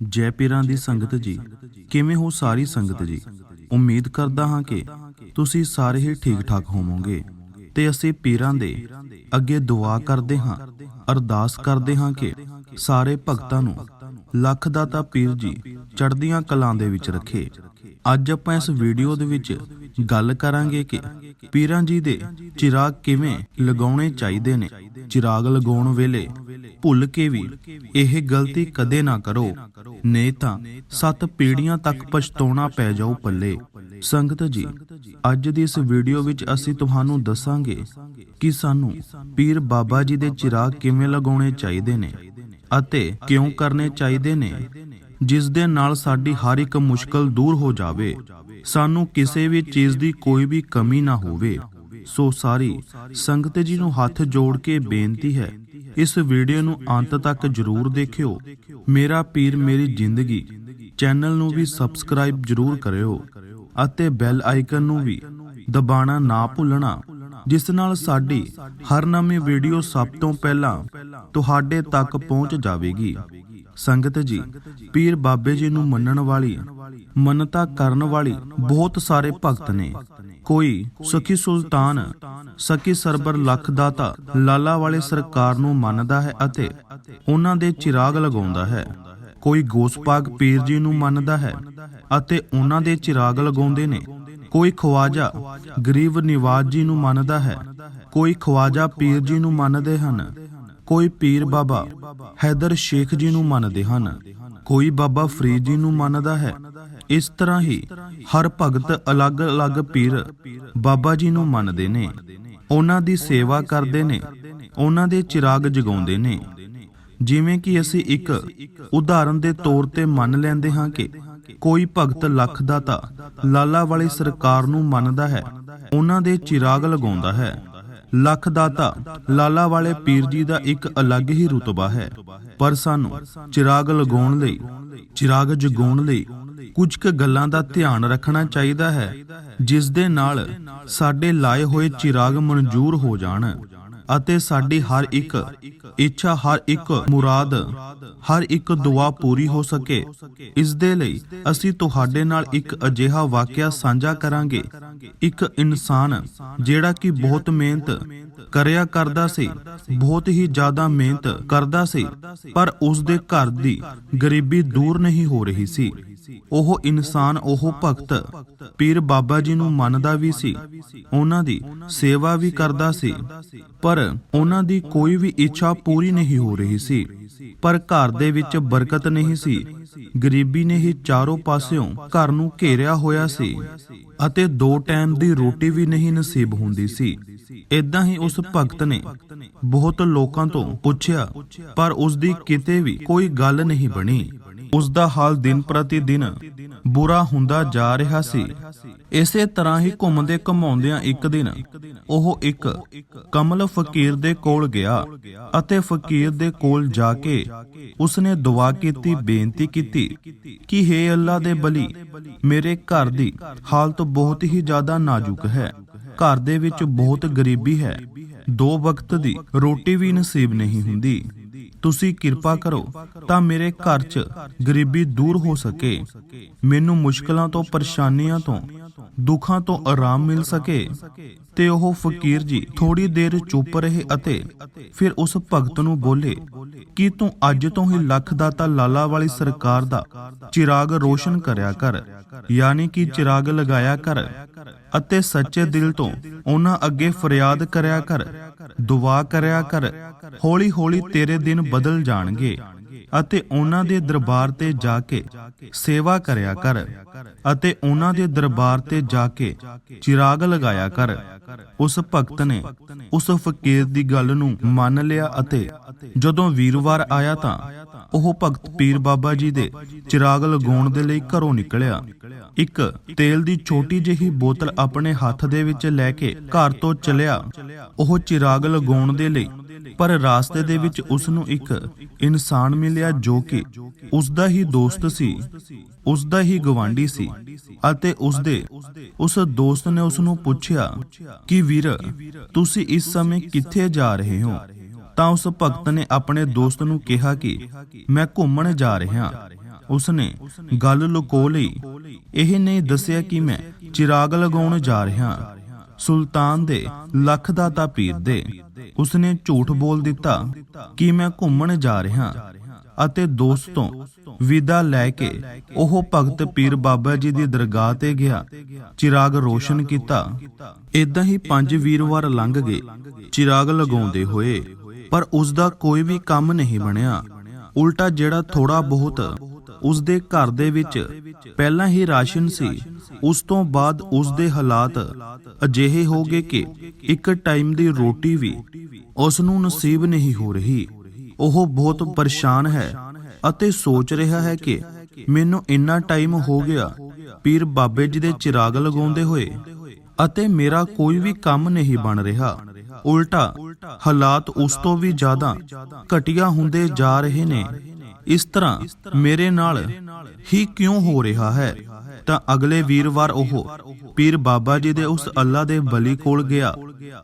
ਜੈ ਪੀਰਾਂ ਦੀ ਸੰਗਤ ਜੀ। ਕਿਵੇਂ ਹੋ ਸਾਰੀ ਸੰਗਤ ਜੀ? ਉਮੀਦ ਕਰਦਾ ਹਾਂ ਕਿ ਤੁਸੀਂ ਸਾਰੇ ਹੀ ਠੀਕ ਠਾਕ ਹੋਵੋਗੇ ਤੇ ਅਸੀਂ ਪੀਰਾਂ ਦੇ ਅੱਗੇ ਦੁਆ ਕਰਦੇ ਹਾਂ ਅਰਦਾਸ ਕਰਦੇ ਹਾਂ ਕਿ ਸਾਰੇ ਭਗਤਾਂ ਨੂੰ ਲੱਖ ਦਾਤਾ ਪੀਰ ਜੀ ਚੜ੍ਹਦੀਆਂ ਕਲਾਂ ਦੇ ਵਿੱਚ ਰੱਖੇ। ਅੱਜ ਆਪਾਂ ਇਸ ਵੀਡੀਓ ਦੇ ਵਿੱਚ ਗੱਲ ਕਰਾਂਗੇ ਕਿ ਪੀਰਾਂ ਜੀ ਦੇ ਚਿਰਾਗ ਕਿਵੇਂ ਲਗਾਉਣੇ ਚਾਹੀਦੇ ਨੇ? ਚਿਰਾਗ ਲਗਾਉਣ ਵੇਲੇ ਭੁੱਲ ਕੇ ਵੀ ਇਹ ਗਲਤੀ ਕਦੇ ਨਾ ਕਰੋ। ਨਹੀਂ ਤਾਂ ਸੱਤ ਪੀੜ੍ਹੀਆਂ ਤੱਕ ਪਛਤਾਉਣਾ ਪੈ ਜਾਊ ਪੱਲੇ। ਸੰਗਤ ਜੀ, ਅੱਜ ਦੀ ਇਸ ਵੀਡੀਓ ਵਿੱਚ ਅਸੀਂ ਤੁਹਾਨੂੰ ਦੱਸਾਂਗੇ ਕਿ ਸਾਨੂੰ ਪੀਰ ਬਾਬਾ ਜੀ ਦੇ ਚਿਰਾਗ ਕਿਵੇਂ ਲਗਾਉਣੇ ਚਾਹੀਦੇ ਨੇ ਅਤੇ ਕਿਉਂ ਕਰਨੇ ਚਾਹੀਦੇ ਨੇ, ਜਿਸ ਦੇ ਨਾਲ ਸਾਡੀ ਹਰ ਇੱਕ ਮੁਸ਼ਕਲ ਦੂਰ ਹੋ ਜਾਵੇ। ਸਾਨੂੰ ਕਿਸੇ ਵੀ ਚੀਜ਼ ਦੀ ਕੋਈ ਵੀ ਕਮੀ ਨਾ ਹੋਵੇ। ਸੋ ਸਾਰੀ ਸੰਗਤ ਜੀ ਨੂੰ ਹੱਥ ਜੋੜ ਕੇ ਬੇਨਤੀ ਹੈ, ਇਸ ਵੀਡੀਓ ਨੂੰ ਅੰਤ ਤੱਕ ਜਰੂਰ ਦੇਖਿਓ। ਮੇਰਾ ਪੀਰ ਮੇਰੀ ਜ਼ਿੰਦਗੀ, ਚੈਨਲ ਨੂੰ ਵੀ ਸਬਸਕ੍ਰਾਈਬ ਜਰੂਰ ਕਰਿਓ ਅਤੇ ਬੈਲ ਆਈਕਨ ਨੂੰ ਵੀ ਦਬਾਣਾ ਨਾ ਭੁੱਲਣਾ, ਜਿਸ ਨਾਲ ਸਾਡੀ ਹਰ ਨਵੀਂ ਵੀਡੀਓ ਸਭ ਤੋਂ ਪਹਿਲਾਂ ਤੁਹਾਡੇ ਤੱਕ ਪਹੁੰਚ ਜਾਵੇਗੀ। ਸੰਗਤ ਜੀ, ਪੀਰ ਬਾਬੇ ਜੀ ਨੂੰ ਮੰਨਣ ਵਾਲੀ, ਮੰਨਤਾ ਕਰਨ ਵਾਲੀ ਬਹੁਤ ਸਾਰੇ ਭਗਤ ਨੇ। ਕੋਈ ਸਖੀ ਸੁਲਤਾਨ, ਸਖੀ ਸਰਬਰ ਲੱਖ ਦਾਤਾ ਲਾਲਾ ਵਾਲੇ ਸਰਕਾਰ ਨੂੰ ਮੰਨਦਾ ਹੈ ਅਤੇ ਉਹਨਾਂ ਦੇ ਚਿਰਾਗ ਲਗਾਉਂਦਾ ਹੈ। ਕੋਈ ਗੋਸਪਾਗ ਪੀਰ ਜੀ ਨੂੰ ਮੰਨਦਾ ਹੈ ਅਤੇ ਉਹਨਾਂ ਦੇ ਚਿਰਾਗ ਲਗਾਉਂਦੇ ਨੇ। ਕੋਈ ਖਵਾਜਾ ਗਰੀਬ ਨਿਵਾਜ ਜੀ ਨੂੰ ਮੰਨਦਾ ਹੈ। ਕੋਈ ਖਵਾਜਾ ਪੀਰ ਜੀ ਨੂੰ ਮੰਨਦੇ ਹਨ ਕੋਈ ਪੀਰ ਬਾਬਾ ਹੈਦਰ ਸ਼ੇਖ ਜੀ ਨੂੰ ਮੰਨਦੇ ਹਨ, ਕੋਈ ਬਾਬਾ ਫਰੀਦ ਜੀ ਨੂੰ ਮੰਨਦਾ ਹੈ। ਇਸ ਤਰ੍ਹਾਂ ਹੀ ਹਰ ਭਗਤ ਅਲੱਗ-ਅਲੱਗ ਪੀਰ ਬਾਬਾ ਜੀ ਨੂੰ ਮੰਨਦੇ ਨੇ। ਉਹਨਾਂ ਦੀ ਸੇਵਾ ਕਰਦੇ ਨੇ, ਉਹਨਾਂ ਦੇ ਚਿਰਾਗ ਜਗਾਉਂਦੇ ਨੇ। ਜਿਵੇਂ ਕਿ ਅਸੀਂ ਇੱਕ ਉਦਾਹਰਨ ਦੇ ਤੌਰ ਤੇ ਮੰਨ ਲੈਂਦੇ ਹਾਂ ਕਿ ਕੋਈ ਭਗਤ ਲੱਖ ਦਾਤਾ ਲਾਲਾ ਵਾਲੀ ਸਰਕਾਰ ਨੂੰ ਮੰਨਦਾ ਹੈ, ਉਹਨਾਂ ਦੇ ਚਿਰਾਗ ਲਗਾਉਂਦਾ ਹੈ। ਲੱਖ ਦਾਤਾ, ਲਾਲਾ ਵਾਲੇ ਪੀਰ ਜੀ ਦਾ ਇੱਕ ਅਲੱਗ ਹੀ ਰੁਤਬਾ ਹੈ। ਪਰ ਸਾਨੂੰ ਚਿਰਾਗ ਲਗਾਉਣ ਲਈ, ਚਿਰਾਗ ਜਗਾਉਣ ਲਈ ਕੁਝ ਕੁ ਗੱਲਾਂ ਦਾ ਧਿਆਨ ਰੱਖਣਾ ਚਾਹੀਦਾ ਹੈ, ਜਿਸ ਦੇ ਨਾਲ ਸਾਡੇ ਲਾਏ ਹੋਏ ਚਿਰਾਗ ਮਨਜ਼ੂਰ ਹੋ ਜਾਣ। ਅਤੇ ਸਾਡੀ ਹਰ ਇੱਕ ਇੱਛਾ, ਹਰ ਇੱਕ ਮੁਰਾਦ, ਹਰ ਇੱਕ ਦੁਆ ਪੂਰੀ ਹੋ ਸਕੇ। ਇਸ ਦੇ ਲਈ ਅਸੀਂ ਤੁਹਾਡੇ ਨਾਲ ਇੱਕ ਅਜਿਹਾ ਵਾਕਿਆ ਸਾਂਝਾ ਕਰਾਂਗੇ। ਇੱਕ ਇਨਸਾਨ ਜਿਹੜਾ ਕਿ ਬਹੁਤ ਮਿਹਨਤ ਕਰਿਆ ਕਰਦਾ ਸੀ, ਬਹੁਤ ਹੀ ਜ਼ਿਆਦਾ ਮਿਹਨਤ ਕਰਦਾ ਸੀ, ਪਰ ਉਸ ਦੇ ਘਰ ਦੀ ਗਰੀਬੀ ਦੂਰ ਨਹੀਂ ਹੋ ਰਹੀ ਸੀ। ਉਹ ਇਨਸਾਨ, ਉਹ ਭਗਤ। ਪੀਰ ਬਾਬਾ ਜੀ ਨੂੰ ਮੰਨਦਾ ਵੀ ਸੀ। ਉਹਨਾਂ ਦੀ ਸੇਵਾ ਵੀ ਕਰਦਾ ਸੀ। ਪਰ ਉਹਨਾਂ ਦੀ ਕੋਈ ਵੀ ਇੱਛਾ ਪੂਰੀ ਨਹੀਂ ਹੋ ਰਹੀ ਸੀ। ਪਰ ਘਰ ਦੇ ਵਿੱਚ ਬਰਕਤ ਨਹੀਂ ਸੀ। ਗਰੀਬੀ ਨੇ ਹੀ ਚਾਰੋਂ ਪਾਸਿਓਂ ਘਰ ਨੂੰ ਘੇਰਿਆ ਹੋਇਆ ਸੀ। ਅਤੇ ਦੋ ਟਾਈਮ ਦੀ ਰੋਟੀ ਵੀ ਨਹੀਂ ਨਸੀਬ ਹੁੰਦੀ ਸੀ। ਇਦਾਂ ਹੀ ਉਸ ਭਗਤ ਨੇ ਬਹੁਤ ਲੋਕਾਂ ਤੋਂ ਪੁੱਛਿਆ, ਪਰ ਉਸ ਦੀ ਕਿਤੇ ਵੀ ਕੋਈ ਗੱਲ ਨਹੀਂ ਬਣੀ। ਉਸ ਦਾ ਹਾਲ ਦਿਨ ਪ੍ਰਤੀ ਦਿਨ ਬੁਰਾ ਹੁੰਦਾ ਜਾ ਰਿਹਾ ਸੀ। ਇਸੇ ਤਰ੍ਹਾਂ ਹੀ ਘੁੰਮਦੇ ਘਮਾਉਂਦਿਆਂ ਇੱਕ ਦਿਨ ਉਹ ਇੱਕ ਕਮਲ ਫਕੀਰ ਦੇ ਕੋਲ ਗਿਆ ਅਤੇ ਫਕੀਰ ਦੇ ਕੋਲ ਜਾ ਕੇ ਉਸਨੇ ਦੁਆ ਕੀਤੀ, ਬੇਨਤੀ ਕੀਤੀ ਕਿ हे ਅੱਲਾ ਦੇ ਬਲੀ, ਮੇਰੇ ਘਰ ਦੀ ਹਾਲਤ ਬਹੁਤ ਹੀ ਜ਼ਿਆਦਾ ਨਾਜ਼ੁਕ ਹੈ। ਘਰ ਦੇ ਵਿੱਚ ਬਹੁਤ ਗਰੀਬੀ ਹੈ। ਦੋ ਵਕਤ ਦੀ ਰੋਟੀ ਵੀ ਨਸੀਬ ਨਹੀਂ ਹੁੰਦੀ। ਤੁਸੀਂ ਕਿਰਪਾ ਕਰੋ ਤਾਂ ਮੇਰੇ ਘਰ 'ਚ ਗਰੀਬੀ ਦੂਰ ਹੋ ਸਕੇ। ਮੈਨੂੰ ਮੁਸ਼ਕਲਾਂ ਤੋਂ, ਪਰੇਸ਼ਾਨੀਆਂ ਤੋਂ, ਦੁੱਖਾਂ ਤੋਂ ਆਰਾਮ ਮਿਲ ਸਕੇ ਤੇ ਉਹ ਫਕੀਰ ਜੀ ਥੋੜੀ ਦੇਰ ਚੁੱਪ ਰਹੇ ਅਤੇ ਫਿਰ ਉਸ ਭਗਤ ਨੂੰ ਬੋਲੇ ਕਿ ਤੂੰ ਅੱਜ ਤੋਂ ਹੀ ਲੱਖ ਦਾਤਾ ਲਾਲਾ ਵਾਲੀ ਸਰਕਾਰ ਦਾ ਚਿਰਾਗ ਰੋਸ਼ਨ ਕਰਿਆ ਕਰ, ਯਾਨੀ ਕਿ ਚਿਰਾਗ ਲਗਾਇਆ ਕਰ ਅਤੇ ਸੱਚੇ ਦਿਲ ਤੋਂ ਉਹਨਾਂ ਅੱਗੇ ਫਰਿਆਦ ਕਰਿਆ ਕਰ, ਦੁਆ ਕਰਿਆ ਕਰ ਹੌਲੀ ਹੌਲੀ ਤੇਰੇ ਦਿਨ ਬਦਲ ਜਾਣਗੇ ਅਤੇ ਉਹਨਾਂ ਦੇ ਦਰਬਾਰ ਤੇ ਜਾ ਕੇ ਸੇਵਾ ਕਰਿਆ ਕਰ ਅਤੇ ਉਹਨਾਂ ਦੇ ਦਰਬਾਰ ਤੇ ਜਾ ਕੇ ਚਿਰਾਗ ਲਗਾਇਆ ਕਰ। ਉਸ ਭਗਤ ਨੇ ਉਸ ਫਕੀਰ ਦੀ ਗੱਲ ਨੂੰ ਮੰਨ ਲਿਆ ਅਤੇ ਜਦੋਂ ਵੀਰਵਾਰ ਆਇਆ ਤਾਂ ਉਹ ਭਗਤ ਪੀਰ ਬਾਬਾ ਜੀ ਦੇ ਚਿਰਾਗ ਲਗਾਉਣ ਦੇ ਲਈ ਘਰੋਂ ਨਿਕਲਿਆ। ਇੱਕ ਤੇਲ ਦੀ ਛੋਟੀ ਜਿਹੀ ਬੋਤਲ ਆਪਣੇ ਹੱਥ ਦੇ ਵਿੱਚ ਲੈ ਕੇ ਘਰ ਤੋਂ ਚਲਿਆ। ਉਹ ਚਿਰਾਗ ਲਗਾਉਣ ਦੇ ਲਈ, ਪਰ ਰਾਸਤੇ ਦੇ ਵਿੱਚ ਉਸ ਨੂੰ ਇੱਕ ਇਨਸਾਨ ਮਿਲਿਆ ਜੋ ਕਿ ਉਸ ਦਾ ਹੀ ਦੋਸਤ ਸੀ ਉਸ ਦਾ ਹੀ ਗਵਾਂਢੀ ਸੀ ਅਤੇ ਉਸ ਦੇ ਉਸ ਦੋਸਤ ਨੇ ਉਸ ਨੂੰ ਪੁੱਛਿਆ ਕਿ ਵੀਰ, ਤੁਸੀਂ ਇਸ ਸਮੇਂ ਕਿੱਥੇ ਜਾ ਰਹੇ ਹੋ? ਤਾਂ ਉਸ ਭਗਤ ਨੇ ਆਪਣੇ ਦੋਸਤ ਨੂੰ ਕਿਹਾ ਕਿ ਮੈਂ ਘੁੰਮਣ ਜਾ ਰਿਹਾ। ਉਸਨੇ ਗੱਲ ਲੁਕੋ ਲਈ। ਇਹ ਨਹੀਂ ਦੱਸਿਆ ਕਿ ਮੈਂ ਚਿਰਾਗ ਲਗਾਉਣ ਜਾ ਰਿਹਾ। ਸੁਲਤਾਨ ਦੇ ਲੱਖ ਦਾਤਾ ਪੀਰ ਦੇ। ਉਸਨੇ ਝੂਠ ਬੋਲ ਦਿੱਤਾ ਕਿ ਮੈਂ ਘੁੰਮਣ ਜਾ ਰਿਹਾ ਅਤੇ ਦੋਸਤੋਂ ਵਿਦਾ ਲੈ ਕੇ ਉਹ ਭਗਤ ਪੀਰ ਬਾਬਾ ਜੀ ਦੀ ਦਰਗਾਹ ਤੇ ਗਿਆ। ਚਿਰਾਗ ਰੋਸ਼ਨ ਕੀਤਾ। ਇਦਾਂ ਹੀ ਪੰਜ ਵੀਰਵਾਰ ਲੰਘ ਗਏ। ਚਿਰਾਗ ਲਗਾਉਂਦੇ ਹੋਏ ਪਰ ਉਸ ਦਾ ਕੋਈ ਵੀ ਕੰਮ ਨਹੀਂ ਬਣਿਆ। ਉਲਟਾ ਜਿਹੜਾ ਥੋੜਾ ਬਹੁਤ ਉਸ ਦੇ ਘਰ ਦੇ ਵਿੱਚ ਪਹਿਲਾਂ ਹੀ ਰਾਸ਼ਨ ਸੀ, ਉਸ ਤੋਂ ਬਾਅਦ ਉਸ ਦੇ ਹਾਲਾਤ ਅਜਿਹੇ ਹੋ ਗਏ ਕਿ ਇੱਕ ਟਾਈਮ ਦੀ ਰੋਟੀ ਵੀ ਉਸ ਨੂੰ ਨਸੀਬ ਨਹੀਂ ਹੋ ਰਹੀ। ਉਹ ਬਹੁਤ ਪਰੇਸ਼ਾਨ ਹੈ ਅਤੇ ਸੋਚ ਰਿਹਾ ਹੈ ਕਿ ਮੈਨੂੰ ਇੰਨਾ ਟਾਈਮ ਹੋ ਗਿਆ, ਪੀਰ ਬਾਬੇ ਜੀ ਦੇ ਚਿਰਾਗ ਲਗਾਉਂਦੇ ਹੋਏ, ਅਤੇ ਮੇਰਾ ਕੋਈ ਵੀ ਕੰਮ ਨਹੀਂ ਬਣ ਰਿਹਾ। ਉਲਟਾ ਹਾਲਾਤ ਉਸ ਤੋਂ ਵੀ ਜ਼ਿਆਦਾ ਘਟੀਆ ਹੁੰਦੇ ਜਾ ਰਹੇ ਨੇ। ਇਸ ਤਰ੍ਹਾਂ ਮੇਰੇ ਨਾਲ ਹੀ ਕਿਉਂ ਹੋ ਰਿਹਾ ਹੈ? ਤਾਂ ਅਗਲੇ ਵੀਰਵਾਰ ਉਹ ਪੀਰ ਬਾਬਾ ਜੀ ਦੇ ਉਸ ਅੱਲਾ ਦੇ ਬਲੀ ਕੋਲ ਗਿਆ,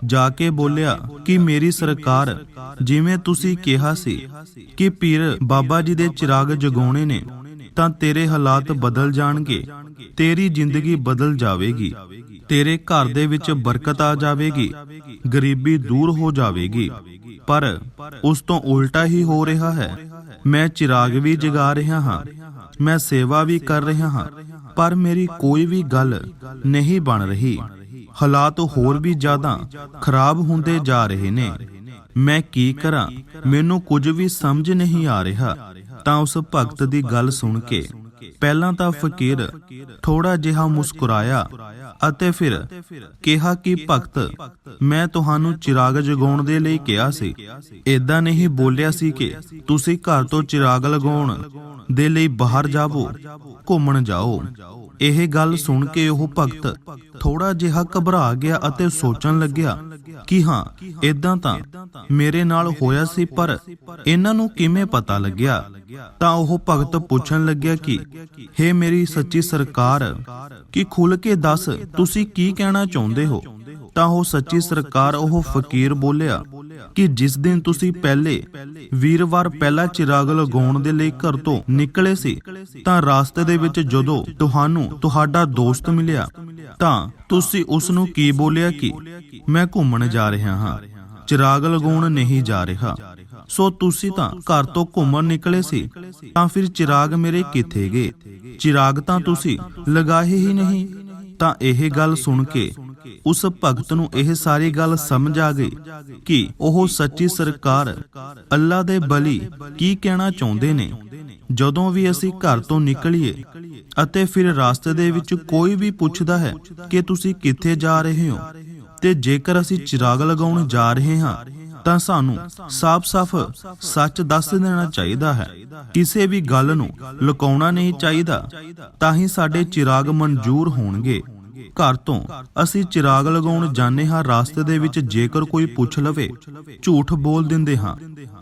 ਜਾ ਕੇ ਬੋਲਿਆ ਕਿ ਮੇਰੀ ਸਰਕਾਰ, ਜਿਵੇਂ ਤੁਸੀਂ ਕਿਹਾ ਸੀ ਕਿ ਪੀਰ ਬਾਬਾ ਜੀ ਦੇ ਚਿਰਾਗ ਜਗਾਉਣੇ ਨੇ, ਤਾਂ ਤੇਰੇ ਹਾਲਾਤ ਬਦਲ ਜਾਣਗੇ, ਤੇਰੀ ਜ਼ਿੰਦਗੀ ਬਦਲ ਜਾਵੇਗੀ। ਤੇਰੇ ਘਰ ਦੇ ਵਿੱਚ ਬਰਕਤ ਆ ਜਾਵੇਗੀ, ਗਰੀਬੀ ਦੂਰ ਹੋ ਜਾਵੇਗੀ, ਪਰ ਉਸ ਤੋਂ ਉਲਟਾ ਹੀ ਹੋ ਰਿਹਾ ਹੈ। ਮੈਂ ਚਿਰਾਗ ਵੀ ਜਗਾ ਰਿਹਾ ਹਾਂ, ਮੈਂ ਸੇਵਾ ਵੀ ਕਰ ਰਿਹਾ ਹਾਂ, ਪਰ ਮੇਰੀ ਕੋਈ ਵੀ ਗੱਲ ਨਹੀਂ ਬਣ ਰਹੀ। ਹਾਲਾਤ ਹੋਰ ਵੀ ਜ਼ਿਆਦਾ ਖਰਾਬ ਹੁੰਦੇ ਜਾ ਰਹੇ ਨੇ। ਮੈਂ ਕੀ ਕਰਾਂ? ਮੈਨੂੰ ਕੁਝ ਵੀ ਸਮਝ ਨਹੀਂ ਆ ਰਿਹਾ। ਤਾਂ ਉਸ ਭਗਤ ਦੀ ਗੱਲ ਸੁਣ ਕੇ ਪਹਿਲਾਂ ਤਾਂ ਫਕੀਰ ਥੋੜਾ ਜਿਹਾ ਮੁਸਕਰਾਇਆ ਅਤੇ ਫਿਰ ਕਿਹਾ ਕਿ, ਭਗਤ, ਮੈਂ ਤੁਹਾਨੂੰ ਚਿਰਾਗ ਜਗਾਉਣ ਦੇ ਲਈ ਕਿਹਾ ਸੀ। ਏਦਾਂ ਨਹੀਂ ਬੋਲਿਆ ਸੀ ਕਿ ਤੁਸੀਂ ਘਰ ਤੋਂ ਚਿਰਾਗ ਲਗਾਉਣ ਦੇ ਲਈ ਬਾਹਰ ਜਾਵੋ, ਘੁੰਮਣ ਜਾਓ। ਇਹ ਗੱਲ ਸੁਣ ਕੇ ਉਹ ਭਗਤ ਥੋੜਾ ਜਿਹਾ ਘਬਰਾ ਗਿਆ ਅਤੇ ਸੋਚਣ ਲੱਗਿਆ ਕਿ ਹਾਂ ਇਦਾਂ ਤਾਂ ਮੇਰੇ ਨਾਲ ਹੋਇਆ ਸੀ, ਪਰ ਇਹਨਾਂ ਨੂੰ ਕਿਵੇਂ ਪਤਾ ਲੱਗਿਆ? ਤਾਂ ਉਹ ਭਗਤ ਪੁੱਛਣ ਲੱਗਿਆ ਕਿ, ਹੇ ਮੇਰੀ ਸੱਚੀ ਸਰਕਾਰ, ਕਿ ਖੁੱਲ ਕੇ ਦੱਸ ਤੁਸੀਂ ਕੀ ਕਹਿਣਾ ਚਾਹੁੰਦੇ ਹੋ? ਤਾਂ ਉਹ ਸੱਚੀ ਸਰਕਾਰ ਉਹ ਫਕੀਰ ਬੋਲਿਆ ਕਿ ਜਿਸ ਦਿਨ ਤੁਸੀਂ ਪਹਿਲੇ ਵੀਰਵਾਰ ਪਹਿਲਾ ਚਿਰਾਗ ਲਗਾਉਣ ਦੇ ਲਈ ਘਰ ਤੋਂ ਨਿਕਲੇ ਸੀ, ਤਾਂ ਰਾਸਤੇ ਦੇ ਵਿੱਚ ਜਦੋਂ ਤੁਹਾਨੂੰ ਤੁਹਾਡਾ ਦੋਸਤ ਮਿਲਿਆ, ਤਾਂ ਤੁਸੀਂ ਉਸ ਨੂੰ ਕੀ ਬੋਲਿਆ ਕਿ ਮੈਂ ਘੁੰਮਣ ਜਾ ਰਿਹਾ ਹਾਂ, ਚਿਰਾਗ ਲਗਾਉਣ ਨਹੀਂ ਜਾ ਰਿਹਾ। ਸੋ ਤੁਸੀਂ ਤਾਂ ਘਰ ਤੋਂ ਘੁੰਮਣ ਨਿਕਲੇ ਸੀ, ਤਾਂ ਫਿਰ ਚਿਰਾਗ ਮੇਰੇ ਕਿੱਥੇ ਗਏ? ਚਿਰਾਗ ਤਾਂ ਤੁਸੀਂ ਲਗਾਏ ਹੀ ਨਹੀਂ। ਤਾਂ ਇਹ ਗੱਲ ਸੁਣ ਕੇ ਉਸ ਭਗਤ ਨੂੰ ਇਹ ਸਾਰੀ ਗੱਲ ਸਮਝ ਆ ਗਈ ਕਿ ਉਹ ਸੱਚੀ ਸਰਕਾਰ, ਅੱਲਾ ਦੇ ਬਲੀ ਕੀ ਕਹਿਣਾ ਚਾਹੁੰਦੇ ਨੇ। ਜਦੋਂ ਵੀ ਅਸੀਂ ਘਰ ਤੋਂ ਨਿਕਲੀਏ ਅਤੇ ਫਿਰ ਰਾਸਤੇ ਦੇ ਵਿੱਚ ਕੋਈ ਵੀ ਪੁੱਛਦਾ ਹੈ ਕਿ ਤੁਸੀਂ ਕਿੱਥੇ ਜਾ ਰਹੇ ਹੋ ਤੇ ਜੇਕਰ ਅਸੀਂ ਚਿਰਾਗ ਲਗਾਉਣ ਜਾ ਰਹੇ ਹਾਂ, ਤਾਂ ਸਾਨੂੰ ਸਾਫ਼-ਸਾਫ਼ ਸੱਚ ਦੱਸ ਦੇਣਾ ਚਾਹੀਦਾ ਹੈ। ਕਿਸੇ ਵੀ ਗੱਲ ਨੂੰ ਲੁਕਾਉਣਾ ਨਹੀਂ ਚਾਹੀਦਾ, ਤਾਂ ਹੀ ਸਾਡੇ ਚਿਰਾਗ ਮਨਜ਼ੂਰ ਹੋਣਗੇ। ਘਰ ਤੋਂ ਅਸੀਂ ਚਿਰਾਗ ਲਗਾਉਣ ਜਾਂਦੇ ਹਾਂ ਰਾਸਤੇ ਦੇ ਵਿੱਚ ਜੇਕਰ ਕੋਈ ਪੁੱਛ ਲਵੇ, ਝੂਠ ਬੋਲ ਦਿੰਦੇ ਹਾਂ।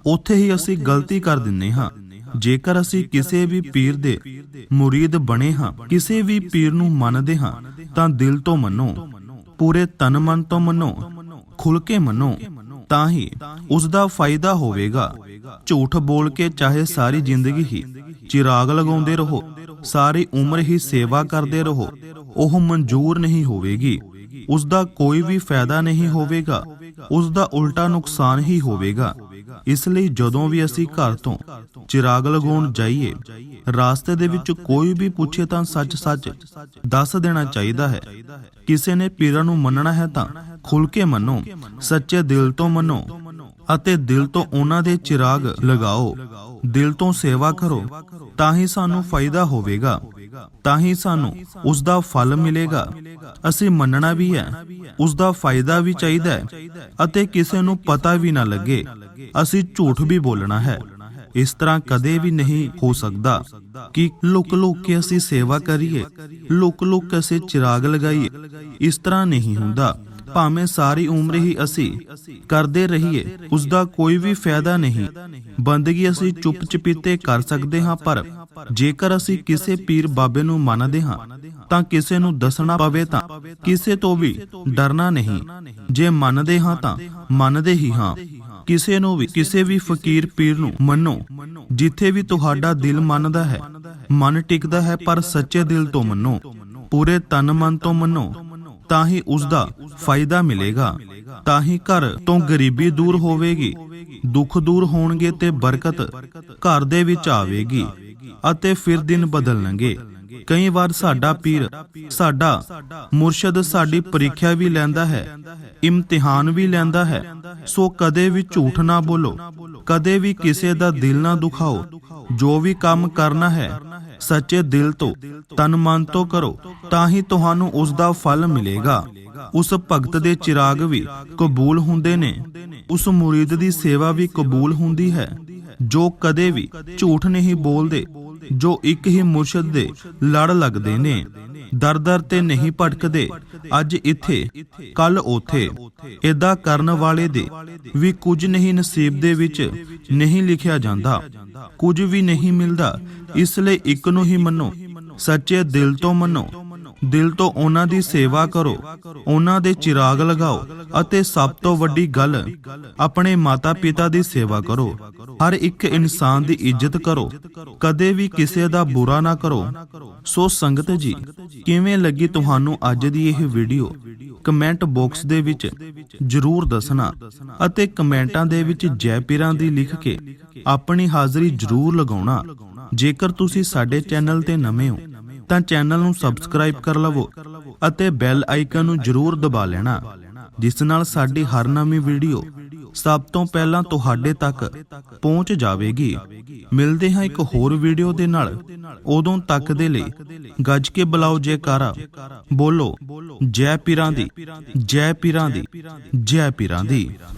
ਉੱਥੇ ਹੀ ਅਸੀਂ ਗਲਤੀ ਕਰ ਦਿੰਦੇ ਹਾਂ। ਜੇਕਰ ਅਸੀਂ ਕਿਸੇ ਵੀ ਪੀਰ ਦੇ ਮੁਰੀਦ ਬਣੇ ਹਾਂ, ਕਿਸੇ ਵੀ ਪੀਰ ਨੂੰ ਮੰਨਦੇ ਹਾਂ, ਤਾਂ ਦਿਲ ਤੋਂ ਮੰਨੋ, ਪੂਰੇ ਤਨ ਮਨ ਤੋਂ ਮੰਨੋ ਖੁੱਲ ਕੇ ਮੰਨੋ, ਤਾਂ ਹੀ ਉਸ ਦਾ ਫਾਇਦਾ ਹੋਵੇਗਾ। ਝੂਠ ਬੋਲ ਕੇ ਚਾਹੇ ਸਾਰੀ ਜ਼ਿੰਦਗੀ ਹੀ ਚਿਰਾਗ ਲਗਾਉਂਦੇ ਰਹੋ, ਸਾਰੀ ਉਮਰ ਹੀ ਸੇਵਾ ਕਰਦੇ ਰਹੋ ਉਹ ਮਨਜ਼ੂਰ ਨਹੀਂ ਹੋਵੇਗੀ। ਉਸ ਦਾ ਕੋਈ ਵੀ ਫਾਇਦਾ ਨਹੀਂ ਹੋਵੇਗਾ। ਉਸ ਦਾ ਉਲਟਾ ਨੁਕਸਾਨ ਹੀ ਹੋਵੇਗਾ। ਇਸ ਲਈ ਜਦੋਂ ਵੀ ਅਸੀਂ ਘਰ ਤੋਂ ਚਿਰਾਗ ਲਗਾਉਣ ਜਾਈਏ, ਰਾਸਤੇ ਦੇ ਵਿੱਚ ਕੋਈ ਵੀ ਪੁੱਛੇ ਤਾਂ ਸੱਚ-ਸੱਚ ਦੱਸ ਦੇਣਾ ਚਾਹੀਦਾ ਹੈ। ਕਿਸੇ ਨੇ ਪੀਰਾਂ ਨੂੰ ਮੰਨਣਾ ਹੈ ਤਾਂ ਖੁੱਲ ਕੇ ਮੰਨੋ, ਸੱਚੇ ਦਿਲ ਤੋਂ ਮੰਨੋ ਅਤੇ ਦਿਲ ਤੋਂ ਉਹਨਾਂ ਦੇ ਚਿਰਾਗ ਲਗਾਓ। ਦਿਲ ਤੋਂ ਸੇਵਾ ਕਰੋ, ਤਾਂ ਹੀ ਸਾਨੂੰ ਫਾਇਦਾ ਹੋਵੇਗਾ। ਤਾਂ ਹੀ ਸਾਨੂੰ ਉਸ ਦਾ ਫਲ ਮਿਲੇਗਾ। ਅਸੀਂ ਮੰਨਣਾ ਵੀ ਹੈ ਉਸ ਦਾ ਫਾਇਦਾ ਵੀ ਚਾਹੀਦਾ ਹੈ ਅਤੇ ਕਿਸੇ ਨੂੰ ਪਤਾ ਵੀ ਨਾ ਲੱਗੇ। ਅਸੀਂ ਝੂਠ ਵੀ ਬੋਲਣਾ ਹੈ। ਇਸ ਤਰ੍ਹਾਂ ਕਦੇ ਵੀ ਨਹੀਂ ਹੋ ਸਕਦਾ ਕਿ ਲੁਕ ਲੁਕ ਕੇ ਅਸੀਂ ਸੇਵਾ ਕਰੀਏ ਲੁਕ ਲੁਕ ਕੇ ਅਸੀਂ ਚਿਰਾਗ ਲਗਾਈਏ। ਇਸ ਤਰ੍ਹਾਂ ਨਹੀਂ ਹੁੰਦਾ। ਭਾਵੇਂ ਸਾਰੀ ਉਮਰ ਹੀ ਅਸੀਂ ਕਰਦੇ ਰਹੀਏ ਉਸ ਦਾ ਕੋਈ ਵੀ ਫਾਇਦਾ ਨਹੀਂ। ਬੰਦਗੀ ਅਸੀਂ ਚੁੱਪ ਚਪੀਤੇ ਕਰ ਸਕਦੇ ਹਾਂ, ਪਰ ਜੇਕਰ ਅਸੀਂ ਕਿਸੇ ਪੀਰ ਬਾਬੇ ਨੂੰ ਮੰਨਦੇ ਹਾਂ, ਤਾਂ ਕਿਸੇ ਨੂੰ ਦੱਸਣਾ ਪਵੇ ਤਾਂ ਕਿਸੇ ਤੋਂ ਵੀ ਡਰਨਾ ਨਹੀਂ। ਜੇ ਮੰਨਦੇ ਹਾਂ ਤਾਂ ਮੰਨਦੇ ਹੀ ਹਾਂ। ਕਿਸੇ ਨੂੰ ਵੀ, ਕਿਸੇ ਵੀ ਫਕੀਰ ਪੀਰ ਨੂੰ ਮੰਨੋ, ਜਿੱਥੇ ਵੀ ਤੁਹਾਡਾ ਦਿਲ ਮੰਨਦਾ ਹੈ। ਮਨ ਟਿਕਦਾ ਹੈ, ਪਰ ਸੱਚੇ ਦਿਲ ਤੋਂ ਮੰਨੋ। ਪੂਰੇ ਤਨ ਮਨ ਤੋਂ ਮੰਨੋ। ਤਾਂ ਹੀ ਉਸ ਦਾ ਫਾਇਦਾ ਮਿਲੇਗਾ। ਤਾਂ ਹੀ ਘਰ ਤੋਂ ਗਰੀਬੀ ਦੂਰ ਹੋਵੇਗੀ, ਦੁੱਖ ਦੂਰ ਹੋਣਗੇ ਤੇ ਬਰਕਤ ਘਰ ਦੇ ਵਿੱਚ ਆਵੇਗੀ ਅਤੇ ਫਿਰ ਦਿਨ ਬਦਲਣਗੇ। ਕਈ ਵਾਰ ਸਾਡਾ ਪੀਰ, ਸਾਡਾ ਮੁਰਸ਼ਦ ਸਾਡੀ ਪ੍ਰੀਖਿਆ ਵੀ ਲੈਂਦਾ ਹੈ, ਇਮਤਿਹਾਨ ਵੀ ਲੈਂਦਾ ਹੈ। ਸੋ ਕਦੇ ਵੀ ਝੂਠ ਨਾ ਬੋਲੋ, ਕਦੇ ਵੀ ਕਿਸੇ ਦਾ ਦਿਲ ਨਾ ਦੁਖਾਓ, ਜੋ ਵੀ ਕੰਮ ਕਰਨਾ ਹੈ ਸੱਚੇ ਦਿਲ ਤੋਂ ਤਨ ਮਨ ਤੋਂ ਕਰੋ, ਤਾਂ ਹੀ ਤੁਹਾਨੂੰ ਉਸ ਦਾ ਫਲ ਮਿਲੇਗਾ। ਉਸ ਭਗਤ ਦੇ ਚਿਰਾਗ ਵੀ ਕਬੂਲ ਹੁੰਦੇ ਨੇ। ਉਸ ਮੁਰੀਦ ਦੀ ਸੇਵਾ ਵੀ ਕਬੂਲ ਹੁੰਦੀ ਹੈ। ਜੋ ਕਦੇ ਵੀ ਝੂਠ ਨਹੀਂ ਬੋਲਦੇ, ਜੋ ਇੱਕ ਹੀ ਮੁਰਸ਼ਦ ਦੇ ਲੜ ਲੱਗਦੇ ਨੇ। ਦਰ ਦਰ ਤੇ ਨਹੀਂ ਭਟਕਦੇ। ਅੱਜ ਇੱਥੇ ਕੱਲ ਉਥੇ। ਏਦਾਂ ਕਰਨ ਵਾਲੇ ਦੇ ਵੀ ਕੁਝ ਨਹੀਂ ਨਸੀਬ ਦੇ ਵਿੱਚ ਨਹੀਂ ਲਿਖਿਆ ਜਾਂਦਾ। ਕੁਝ ਵੀ ਨਹੀਂ ਮਿਲਦਾ। ਇਸ ਲਈ ਇੱਕ ਨੂੰ ਹੀ ਮੰਨੋ। ਸੱਚੇ ਦਿਲ ਤੋਂ ਮੰਨੋ। ਦਿਲ ਤੋਂ ਉਹਨਾਂ ਦੀ ਸੇਵਾ ਕਰੋ, ਉਹਨਾਂ ਦੇ ਚਿਰਾਗ ਲਗਾਓ ਅਤੇ ਸਭ ਤੋਂ ਵੱਡੀ ਗੱਲ, ਆਪਣੇ ਮਾਤਾ-ਪਿਤਾ ਦੀ ਸੇਵਾ ਕਰੋ। ਹਰ ਇੱਕ ਇਨਸਾਨ ਦੀ ਇੱਜ਼ਤ ਕਰੋ। ਕਦੇ ਵੀ ਕਿਸੇ ਦਾ ਬੁਰਾ ਨਾ ਕਰੋ। ਸੋ ਸੰਗਤ ਜੀ, ਕਿਵੇਂ ਲੱਗੀ ਤੁਹਾਨੂੰ ਅੱਜ ਦੀ ਇਹ ਵੀਡੀਓ? ਕਮੈਂਟ ਬਾਕਸ ਦੇ ਵਿੱਚ ਜਰੂਰ ਦੱਸਣਾ ਅਤੇ ਕਮੈਂਟਾਂ ਦੇ ਵਿੱਚ ਜੈ ਪੀਰਾਂ ਦੀ ਲਿਖ ਕੇ ਆਪਣੀ ਹਾਜ਼ਰੀ ਜਰੂਰ ਲਗਾਉਣਾ। ਜੇਕਰ ਤੁਸੀਂ ਸਾਡੇ ਚੈਨਲ ਤੇ ਨਵੇਂ ਹੋ ਤਾਂ ਚੈਨਲ ਨੂੰ ਸਬਸਕ੍ਰਾਈਬ ਕਰ ਲਵੋ ਅਤੇ ਬੈਲ ਆਈਕਨ ਨੂੰ ਜਰੂਰ ਦਬਾ ਲੈਣਾ, ਜਿਸ ਨਾਲ ਸਾਡੀ ਹਰ ਨਵੀਂ ਵੀਡੀਓ ਸਭ ਤੋਂ ਪਹਿਲਾਂ ਤੁਹਾਡੇ ਤੱਕ ਪਹੁੰਚ ਜਾਵੇਗੀ। ਮਿਲਦੇ ਹਾਂ ਇੱਕ ਹੋਰ ਵੀਡੀਓ ਦੇ ਨਾਲ। ਉਦੋਂ ਤੱਕ ਦੇ ਲਈ ਗੱਜ ਕੇ ਬੁਲਾਓ ਜੈਕਾਰਾ। ਬੋਲੋ, ਜੈ ਪੀਰਾਂ ਦੀ, ਜੈ ਪੀਰਾਂ ਦੀ, ਜੈ ਪੀਰਾਂ ਦੀ।